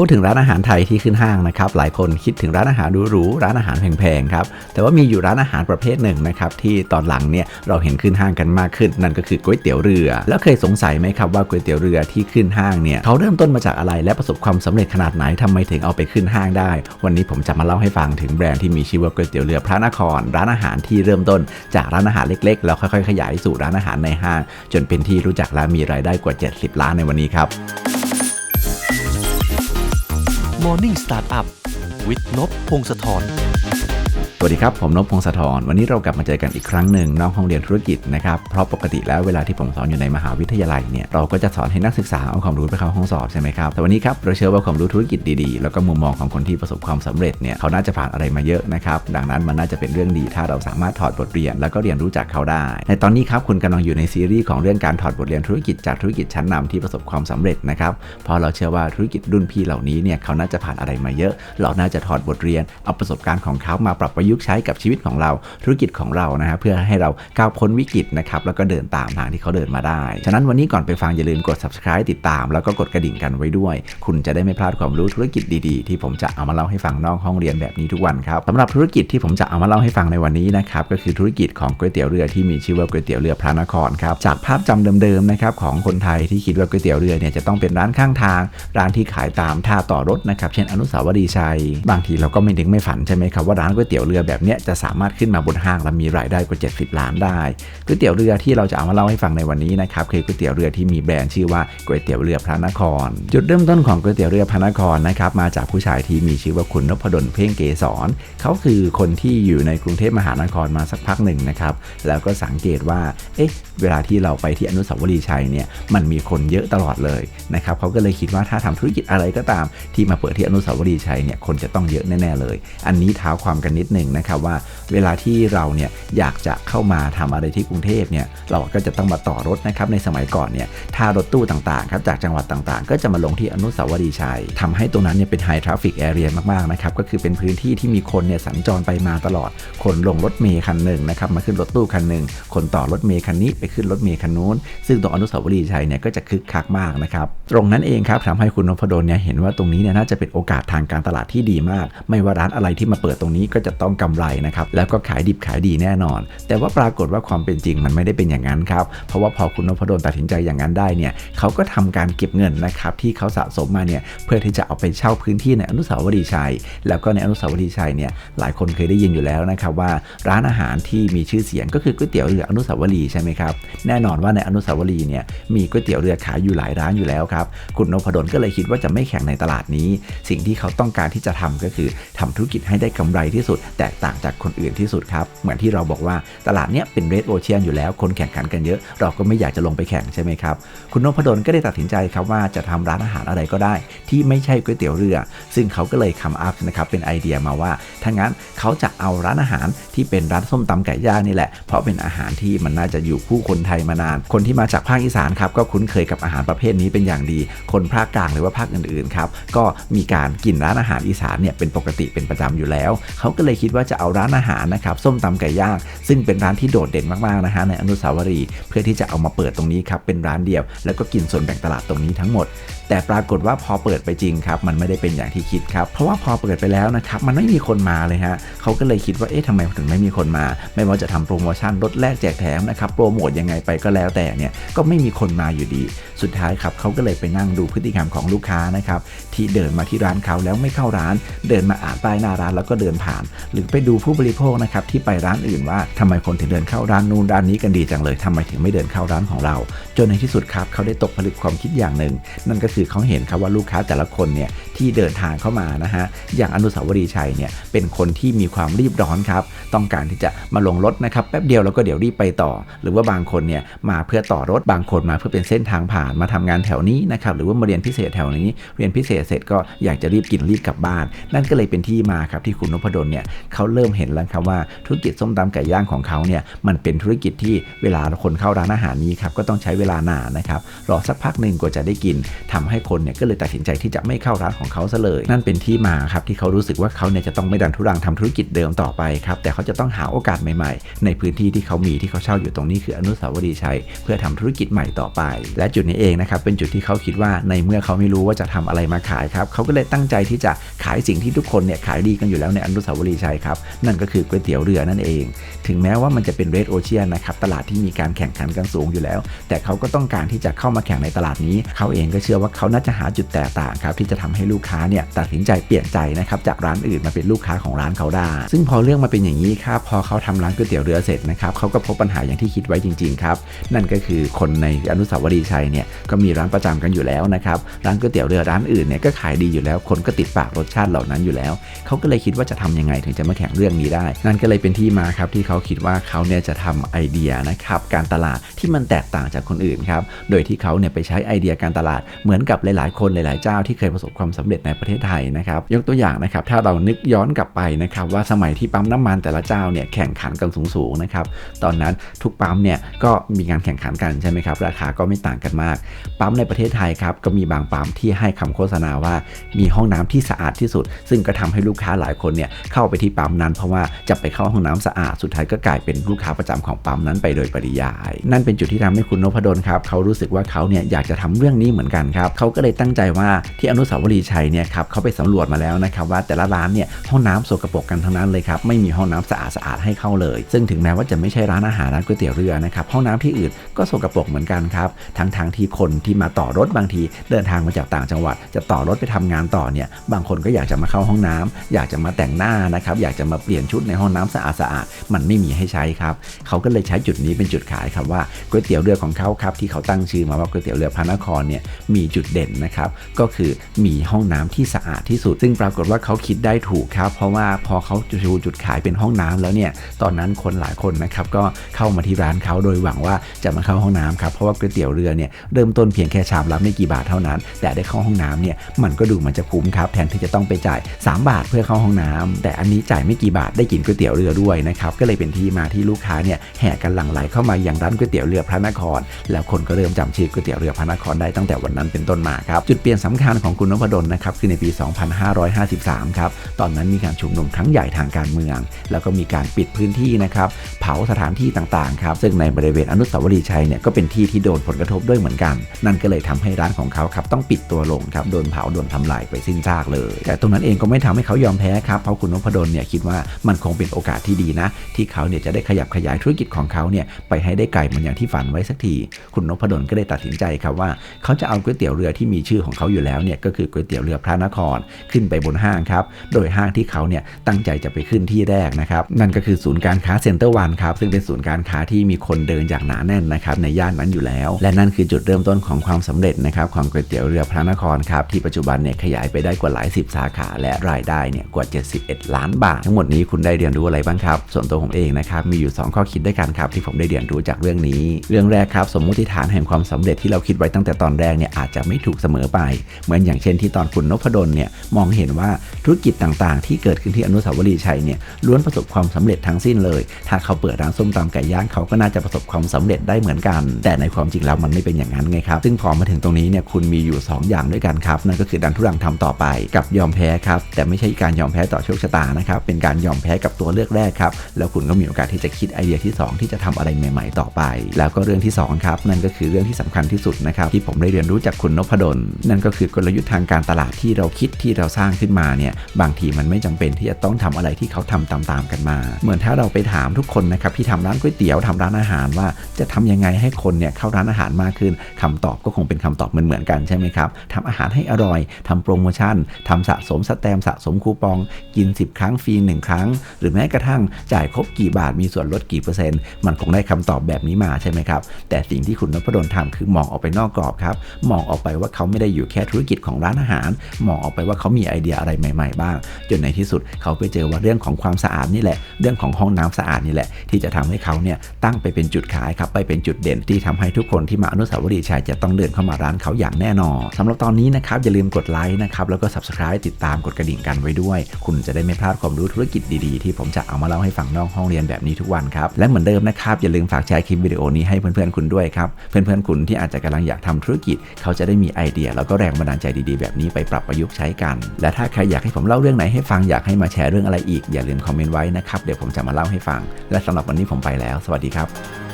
พูดถึงร้านอาหารไทยที่ขึ้นห้างนะครับหลายคนคิดถึงร้านอาหารหรูๆร้านอาหารแพงๆครับแต่ว่ามีอยู่ร้านอาหารประเภทหนึ่งนะครับที่ตอนหลังเนี่ยเราเห็นขึ้นห้างกันมากขึ้น นั่นก็คือก๋วยเตี๋ยวเรือ แล้วเคยสงสัยไหมครับว่าก๋วยเตี๋ยวเรือที่ขึ้นห้างเนี่ยเขาเริ่มต้นมาจากอะไรและประสบความสำเร็จขนาดไหนทำไมถึงเอาไปขึ้นห้างได้ วันนี้ผมจะมาเล่าให้ฟังถึงแบรนด์ที่มีชื่อว่าก๋วยเตี๋ยวเรือพระนคร ร้านอาหารที่เริ่มต้น จากร้านอาหารเล็กๆ แล้วค่อยๆ ขยายสู่ร้านอาหารในห้าง จนเป็นที่รู้จักและมีรายได้กว่า 70 ล้านในวันนี้ครับ Morning Startup with นพพงศธร สวัสดีครับ ผมนพพงศธรวันนี้เรากลับมาเจอกันอีกครั้งหนึ่งนอกห้องเรียนธุรกิจนะครับเพราะปกติแล้วเวลาที่ผมสอนอยู่ในมหาวิทยาลัยเนี่ยเราก็จะสอนให้นักศึกษาเอาความรู้ไปเข้าห้องสอบใช่ไหมครับแต่วันนี้ครับเราเชื่อว่าความรู้ธุรกิจดีๆ แล้วก็มุมมองของคนที่ประสบความสำเร็จเนี่ยเขาน่าจะผ่านอะไรมาเยอะนะครับดังนั้นมันน่าจะเป็นเรื่องดีถ้าเราสามารถถอดบทเรียน แล้วก็เรียนรู้จากเขาได้ ในตอนนี้ครับคุณกำลังอยู่ในซีรีส์ของเรื่องการถอดบทเรียนธุรกิจจากธุรกิจชั้นนำที่ประสบความสำเร็จนะครับเพราะเราเชื่อว่าธุรกิจรุ่นพี่เหล่านี้เนี่ยเขาน่าจะผ่านอะไรมาเยอะ เราน่าจะถอดบทเรียนเอาประสบการณ์ของเขามาปรับประยุกต์ใช้กับชีวิตของเราธุรกิจของเรานะฮะเพื่อให้เราก้าวพ้นวิกฤตนะครับแล้วก็เดินตามทางที่เขาเดินมาได้ ฉะนั้นวันนี้ก่อนไปฟังอย่าลืมกด subscribe ติดตาม แล้วก็กดกระดิ่งกันไว้ด้วย คุณจะได้ไม่พลาดความรู้ธุรกิจดีๆ ที่ผมจะเอามาเล่าให้ฟังนอกห้องเรียนแบบนี้ทุกวันครับสำหรับธุรกิจที่ผมจะเอามาเล่าให้ฟังในวันนี้นะครับก็คือธุรกิจของก๋วยเตี๋ยวเรือที่มีชื่อว่าก๋วยเตี๋ยวเรือพระนครครับจากภาพจำเดิมๆนะครับของคนไทยที่คิดว่าก๋วยเตี๋ยวเรือเนี่ยจะต้องเป็นร้านข้างทาง ร้านที่ขายตามท่าต่อรถนะครับเช่นอนุสาวรีย์ชัย บางทีเราก็ไม่นึกไม่ฝันใช่ไหมครับว่าร้านก๋วยเตี๋ยวเรือแบบนี้จะสามารถขึ้นมาบนห้างและมีรายได้กว่า 70 ล้านได้ก๋วยเตี๋ยวเรือที่เราจะเอามาเล่าให้ฟังในวันนี้นะครับคือก๋วยเตี๋ยวเรือที่มีแบรนด์ชื่อว่าก๋วยเตี๋ยวเรือพระนคร จุดเริ่มต้นของก๋วยเตี๋ยวเรือพระนครนะครับมาจากผู้ชายที่มีชื่อว่าคุณนพดลเพ่งเกษรเขาคือคนที่อยู่ในกรุงเทพมหานครมาสักพักหนึ่งนะครับแล้วก็สังเกตว่าเอ๊ะเวลาที่เราไปที่อนุสาวรีย์ชัยเนี่ยมันมีคนเยอะตลอดเลยนะครับเขาก็เลยคิดว่าถ้าทำธุรกิจอะไรก็ตามที่มาเปิดที่อนุสาวรีย์ชัยเนี่ยคนจะต้องเยอะแน่ๆเลย อันนี้เท้าความกันนิดหนึ่งนะครับว่าเวลาที่เราเนี่ยอยากจะเข้ามาทำอะไรที่กรุงเทพเนี่ยเราก็จะต้องมาต่อรถนะครับในสมัยก่อนเนี่ยถ้ารถตู้ต่างๆครับจากจังหวัดต่างๆ ก็จะมาลงที่อนุสาวรีย์ชัยทำให้ตรงนั้นเนี่ยเป็นไฮทราฟิกแอเรียมากๆนะครับก็คือเป็นพื้นที่ที่มีคนเนี่ยสัญจรไปมาตลอด คนลงรถเมย์คันหนึ่งนะครับมาขึ้นรถตู้คันหนึ่งคนต่อรถเมย์คันนี้ไปขึ้นรถเมย์คันนู้น ซึ่งตรงอนุสาวรีย์ชัยเนี่ยก็จะคึกคักมากนะครับตรงนั้นเองครับทำให้คุณนพดลเนี่ยเห็นว่าตรงนี้เนี่ยน่าจะเป็นโอกาสทางการตลาดที่ดีมาก ไม่ว่าร้านอะไรที่มาเปิดตรงนี้ก็จะต้องกำไรนะครับแล้วก็ขายดิบขายดีแน่นอน แต่ว่าปรากฏว่าความเป็นจริงมันไม่ได้เป็นอย่างนั้นครับเพราะว่าพอคุณนพดลตัดสินใจอย่างนั้นได้เนี่ยเขาก็ทำการเก็บเงินนะครับที่เขาสะสมมาเนี่ยเพื่อที่จะเอาไปเช่าพื้นที่ในอนุสาวรีย์ชัย แล้วก็ในอนุสาวรีย์ชัยเนี่ยหลายคนเคยได้ยินอยู่แล้วนะครับว่าร้านอาหารที่มีชื่อเสียงก็คือก๋วยเตี๋ยวเรืออนุสาวรีย์ใช่ไหมครับแน่นอนว่าในอนุสาวรีย์เนี่ยมีก๋วยเตี๋ยวเรือขายอยู่หลายร้านอยู่แล้วครับคุณนพดลก็เลยคิดว่าจะไม่แข่งในตลาดนี้ สิ่งที่เขาต้องการที่จะทำก็คือทำธุรกิจให้ได้กำไรที่สุด แตกต่างจากคนอื่นที่สุดครับ เหมือนที่เราบอกว่าตลาดเนี้ยเป็นเรดโอเชียนอยู่แล้วคนแข่งขันกันเยอะ เราก็ไม่อยากจะลงไปแข่งใช่ไหมครับ คุณนพดลก็ได้ตัดสินใจครับว่าจะทำร้านอาหารอะไรก็ได้ ที่ไม่ใช่ก๋วยเตี๋ยวเรือ ซึ่งเขาก็เลยคัมอัพนะครับเป็นไอเดียมาว่าถ้างั้นเขาจะเอาร้านอาหารที่เป็นร้านส้มตำไก่ย่างนี่แหละ เพราะเป็นอาหารที่มันน่าจะอยู่คู่คนไทยมานาน คนที่มาจากภาคอีสานครับก็คุ้นเคยกับอาหารประเภทนี้เป็นอย่างดี คนภาคกลางหรือว่าภาคอื่นๆครับก็มีการกินร้านอาหารอีสานเนี่ยเป็นปกติเป็นประจำอยู่แล้ว เขาก็เลยคิดว่าว่าจะเอาร้านอาหารนะครับส้มตำไก่ย่างซึ่งเป็นร้านที่โดดเด่นมากๆนะฮะในอนุสาวรีย์เพื่อที่จะเอามาเปิดตรงนี้ครับเป็นร้านเดียว แล้วก็กินส่วนแบ่งตลาดตรงนี้ทั้งหมด แต่ปรากฏว่าพอเปิดไปจริงครับ มันไม่ได้เป็นอย่างที่คิดครับ เพราะว่าพอเปิดไปแล้วนะครับมันไม่มีคนมาเลยฮะเขาก็เลยคิดว่าเอ๊ะทำไมถึงไม่มีคนมา ไม่ว่าจะทำโปรโมชั่นลดแลกแจกแถมนะครับโปรโมทยังไงไปก็แล้วแต่เนี่ยก็ไม่มีคนมาอยู่ดี สุดท้ายครับเขาก็เลยไปนั่งดูพฤติกรรมของลูกค้านะครับที่เดินมาที่ร้านเขาแล้วไม่เข้าร้าน เดินมาอ่านป้ายหน้าร้านแล้วก็เดินผ่าน หรือไปดูผู้บริโภคนะครับที่ไปร้านอื่นว่าทำไมคนถึงเดินเข้าร้านนู้นร้านนี้กันดีจังเลยทำไมถึงไม่เดินเข้าร้านของเรา จนในที่สุดครับเขาได้ตกผลึกความคิดอย่างหนึ่ง นั่นก็คือเขาเห็นครับว่าลูกค้าแต่ละคนเนี่ยที่เดินทางเข้ามานะฮะอย่างอนุสาวรีย์ชัยเนี่ยเป็นคนที่มีความรีบร้อนครับต้องการที่จะมาลงรถนะครับแป๊บเดียวแล้วก็เดี๋ยวรีบไปต่อ หรือว่าบางคนเนี่ยมาเพื่อต่อรถบางคนมาเพื่อเป็นเส้นทางผ่านมาทำงานแถวนี้นะครับหรือว่ามาเรียนพิเศษแถวนี้ เรียนพิเศษเสร็จก็อยากจะรีบกินรีบกลับบ้าน นั่นก็เลยเป็นที่มาครับที่คุณนพดลเนี่ยเขาเริ่มเห็นแล้วครับว่าธุรกิจส้มตำไก่ย่างของเขาเนี่ยมันเป็นธุรกิจที่เวลาคนเข้าร้านอาหารนี้ครับก็ต้องใช้เวลานานนะครับรอสักพักหนึ่งกว่าจะได้กินทำให้คนเนี่ยก็เลยตัดสินใจที่จะไม่เข้าร้านของเขาซะเลย นั่นเป็นที่มาครับที่เขารู้สึกว่าเขาเนี่ยจะต้องไม่ดันทุรังทำธุรกิจเดิมต่อไปครับแต่เขาจะต้องหาโอกาสใหม่ๆ ในพื้นที่ที่เขามีที่เขาเช่าอยู่ตรงนี้คืออนุสาวรีย์ชัย เพื่อทำธุรกิจใหม่ต่อไป และจุดนี้เองนะครับเป็นจุดที่เขาคิดว่าในเมื่อเขาไม่รู้ว่าจะทำอะไรมาขายครับเขาก็เลยตั้งใจที่จะขายสิ่งที่ทุกคนเนี่ยขายดีกันอยู่แล้วในอนุสาวรีย์ชัยครับนั่นก็คือก๋วยเตี๋ยวเรือนั่นเอง ถึงแม้ว่ามันจะเป็นเรดโอเชียนนะครับตลาดที่มีการแข่งขันกันสูงอยู่แล้ว แต่เขาก็ต้องการที่จะเข้ามาแข่งในตลาดนี้ เขาเองก็เชื่อว่าเขาน่าจะหาจุดแตกต่างครับที่จะทำให้ลูกค้าเนี่ยตัดสินใจเปลี่ยนใจนะครับจากร้านอื่นมาเป็นลูกค้าของร้านเขาได้ ซึ่งพอเรื่องมาเป็นอย่างนี้ครับพอเขาทำร้านก๋วยเตี๋ยวเรือเสร็จนะครับเขาก็พบปัญหาอย่างที่คิดไว้จริงๆครับนั่นก็คือคนในอนุสาวรีย์ชัยเนี่ยก็มีร้านประจำกันอยู่แล้วนะครับร้านก๋วยเตี๋ยวเรือร้านอื่นเนี่ยก็ขายดีอยู่แล้ว คนก็ติดปากรสชาติเหล่านั้นอยู่แล้ว เขาก็เลยคิดว่าจะทำยังไงถึงจะมาแข่งเรื่องนี้ได้ นั่นก็เลยเป็นที่มาครับที่เขาคิดว่าเขาเนี่ยจะทำไอเดียนะครับการตลาดที่มันแตกต่างจากคนอื่นครับ โดยที่เขาเนี่ยไปใช้ไอเดียการตลาดเหมือนกับหลายๆ คนหลายๆ เจ้าที่เคยประสบความสำเร็จในประเทศไทยนะครับยกตัวอย่างนะครับถ้าเรานึกย้อนกลับไปนะครับว่าสมัยที่ปั๊มน้ำมันแต่ละเจ้าเนี่ยแข่งขันกันสูงๆนะครับตอนนั้นทุกปั๊มเนี่ยก็มีการแข่งขันกันใช่ไหมครับราคาก็ไม่ต่างกันมาก ปั๊มในประเทศไทยครับก็มีบางปั๊มที่ให้คำโฆษณาว่า มีห้องน้ำที่สะอาดที่สุด ซึ่งก็ทำให้ลูกค้าหลายคนเนี่ยเข้าไปที่ปั๊มนั้น เพราะว่าจะไปเข้าห้องน้ำสะอาดสุดท้ายก็กลายเป็นลูกค้าประจำของปั๊มนั้นไปโดยปริยาย นั่นเป็นจุดที่ทำให้คุณนพดลครับเขารู้สึกว่าเขาเนี่ยอยากจะทำเรื่องนี้เหมือนกันครับเขาก็เลยตั้งใจว่าที่อนุสาวรีย์ชัยเนี่ยครับเขาไปสำรวจมาแล้วนะครับว่าแต่ละร้านเนี่ยห้องน้ำสกปรกกันทั้งนั้นเลยครับไม่มีห้องน้ำสะอาดสะอาดให้เข้าเลย ซึ่งถึงแม้ว่าจะไม่ใช่ร้านอาหารร้านก๋วยเตี๋ยวเรือนะครับห้องน้ำที่อื่นก็สกปรกเหมือนกันครับทั้งทางที่คนที่มาต่อรถบางทีเดินทางมาจากต่างจังหวัด จะต่อรถไปทำงานต่อเนี่ยบางคนก็อยากจะมาเข้าห้องน้ำอยากจะมาแต่งหน้านะครับอยากจะมาเปลี่ยนชุดในห้องน้ำสะอาดสะอาดมันไม่มีให้ใช้ครับเขาก็เลยใช้จุดนี้เป็นจุดขายครับว่าก๋วยเตี๋ยวเรือของเขาครับที่เขาตั้งชื่อมาว่าก๋วยเตี๋ยวเรือพระนครเนี่ยมีจุดเด่นนะครับก็คือมีห้องน้ำที่สะอาดที่สุด ซึ่งปรากฏว่าเขาคิดได้ถูกครับเพราะว่าพอเขาชูจุดขายเป็นห้องน้ำแล้วเนี่ยตอนนั้นคนหลายคนนะครับก็เข้ามาที่ร้านเขาโดยหวังว่าจะมาเข้าห้องน้ำครับเพราะว่าก๋วยเตี๋ยวเรือเนี่ยเริ่มต้นเพียงแค่ชามละไม่กี่บาทเท่านั้น แต่ได้เข้าห้องน้ำเนี่ยมันก็ดูมันจะคุ้มครับแทนที่จะต้องไปจ่าย 3 บาทเพื่อเข้าห้องน้ำแต่อันนี้จ่ายไม่กี่บาทได้กินก๋วยเตี๋ยวเรือด้วยนะครับก็เลยเป็นที่มาที่ลูกค้าเนี่ยแห่กันหลั่งไหลเข้ามาอย่างร้านก๋วยเตี๋ยวเรือพระนครแล้วคนก็เริ่มจำชื่อก๋วยเตี๋ยวเรือพระนครได้ตั้งแต่วันนั้นเป็นต้นมาครับจุดเปลี่ยนสำคัญของคุณนพดลนะครับคือในปี 2553 ครับตอนนั้นมีการชุมนุมครั้งใหญ่ทางการเมือง แล้วก็มีการปิดพื้นที่นะครับเผาสถานที่ต่างๆครับซึ่งในบริเวณอนุสาวรีย์ชัยเนี่ยก็เป็นที่ที่โดนผลกระทบด้วยเหมือนกัน นั่นก็เลยทำให้ร้านของเขาครับต้องปิดตัวลงครับโดนเผาโดนทำลายไปสิ้นซากเลย แต่ตรงนั้นเองก็ไม่ทำให้เขายอมแพ้ครับเพราะคุณนพดลเนี่ยคิดว่ามันคงเป็นโอกาสที่ดีนะ ที่เขาเนี่ยจะได้ขยับขยายธุรกิจของเขาเนี่ยไปให้ได้ไกลเหมือนอย่างที่ฝันไว้สักทีคุณนพดลก็เลยตัดสินใจครับว่า เขาจะเอาก๋วยเตี๋ยวเรือที่มีชื่อของเขาอยู่แล้วเนี่ยก็คือก๋วยเตี๋ยวเรือพระนครขึ้นไปบนห้างครับ โดยห้างที่เขาเนี่ยตั้งใจจะไปขึ้นที่แรกนะครับ นั่นก็คือศูนย์การค้าเซ็นเตอร์วันครับ ซึ่งเป็นศูนย์การค้าที่มีคนเดินอย่างหนาแน่นนะครับในย่านนั้นอยู่แล้ว และนั่นคือจุดเริ่มต้นของความสำเร็จนะครับของก๋วยเตี๋ยวเรือพระนครครับที่ปัจจุบันเนี่ยขยายไปได้กว่าหลายสิบสาขา และรายได้เนี่ยกว่า 71 ล้านบาท ทั้งหมดนี้คุณได้เรียนรู้อะไรบ้างครับ ส่วนตัวผมเองนะครับมีอยู่ 2 ข้อคิดด้วยกันครับที่ผมได้เรียนรู้จากเรื่องนี้ เรื่องแรกครับสมมติฐานแห่งความสำเร็จที่เราคิดไว้ตั้งแต่ตอนแรกเนี่ยอาจจะไม่ถูกเสมอไป เหมือนอย่างเช่นที่ตอนคุณนพดลเนี่ยมองเห็นว่าธุรกิจต่างๆ ที่เกิดขึ้นที่อนุสาวรีย์ชัยเนี่ยล้วนประสบความสำเร็จทั้งสิ้นเลย ถ้าเขาเปิดร้านส้มตำไก่ย่างเขาก็น่าจะประสบความสำเร็จได้เหมือนกัน แต่ในความจริงแล้วมันไม่เป็นอย่างนั้นไงครับซึ่งพอมาถึงตรงนี้เนี่ยคุณมีอยู่ 2 อย่างด้วยกันครับนั่นก็คือดันทุรังทำต่อไปกับยอมแพ้ครับแต่ไม่ใช่การยอมแพ้ต่อโชคชะตานะครับเป็นการยอมแพ้กับตัวเลือกแรกครับแล้วคุณก็มีโอกาสที่จะคิดไอเดียที่ 2 ที่จะทำอะไรใหม่ ๆ ต่อไป แล้วก็เรื่องที่2ครับนั่นก็คือเรื่องที่สำคัญที่สุดนะครับที่ผมได้เรียนรู้จากคุณนพดลนั่นก็คือกลยุทธ์ทางการตลาดที่เราคิดที่เราสร้างขึ้นมาเนี่ยบางทีมันไม่จำเป็นที่จะต้องทำอะไรที่เขาทำตามๆกันมา เหมือนถ้าเราไปถามทุกคนนะครับที่ทำร้านก๋วยเตี๋ยวทำร้านอาหารว่า จะทำยังไงให้คนเนี่ยเข้าร้านอาหารมากขึ้นคำตอบก็คงเป็นคำตอบเหมือนๆกันใช่ไหมครับทำอาหารให้อร่อยทำโปรโมชั่นทำสะสมสแตมป์สะสมคูปอง กิน 10 ครั้งฟรี1 ครั้ง หรือแม้กระทั่งจ่ายครบกี่บาทมีส่วนลดกี่เปอร์เซ็นต์มันคงได้คำตอบแบบนี้มาใช่ไหมครับแต่สิ่งที่คุณนพดลทำคือมองออกไปนอกกรอบครับ มองออกไปว่าเขาไม่ได้อยู่แค่ธุรกิจของร้านอาหาร มองออกไปว่าเขามีไอเดียอะไรใหม่ ๆ บ้าง จนในที่สุดเขาไปเจอว่าเรื่องของความสะอาดนี่แหละ เรื่องของห้องน้ำสะอาดนี่แหละ ที่จะทำให้เขาเนี่ยตั้งไปเป็นจุดขายครับ ไปเป็นจุดเด่นที่ทำให้ทุกคนที่มาอนุสาวรีย์ชัยจะต้องเดินเข้ามาร้านเขาอย่างแน่นอนสำหรับตอนนี้นะครับอย่าลืมกดไลค์นะครับแล้วก็ subscribe ติดตามกดกระดิ่งกันไว้ด้วย คุณจะได้ไม่พลาดความรู้ธุรกิจดีๆ ที่ผมจะเอามาเล่าให้ฟังนอกห้องเรียนแบบนี้ทุกวันครับและเหมือนเดิมนะครับอย่าลืมฝากแชร์คลิปวิดีโอนี้ให้เพื่อนๆคุณด้วยครับ เพื่อนๆคุณที่อาจจะกำลังอยากทำธุรกิจ เขาจะได้มีไอเดีย แล้วก็แรงบันดาลใจดีๆ แบบนี้ไปปรับประยุกต์ใช้กัน และถ้าใครอยากให้ผมเล่าเรื่องไหนให้ฟังอยากให้มาแชร์เรื่องอะไรอีกอย่าลืมคอมเมนต์ไว้นะครับเดี๋ยวผมจะมาเล่าให้ฟัง และสำหรับวันนี้ผมไปแล้ว สวัสดีครับ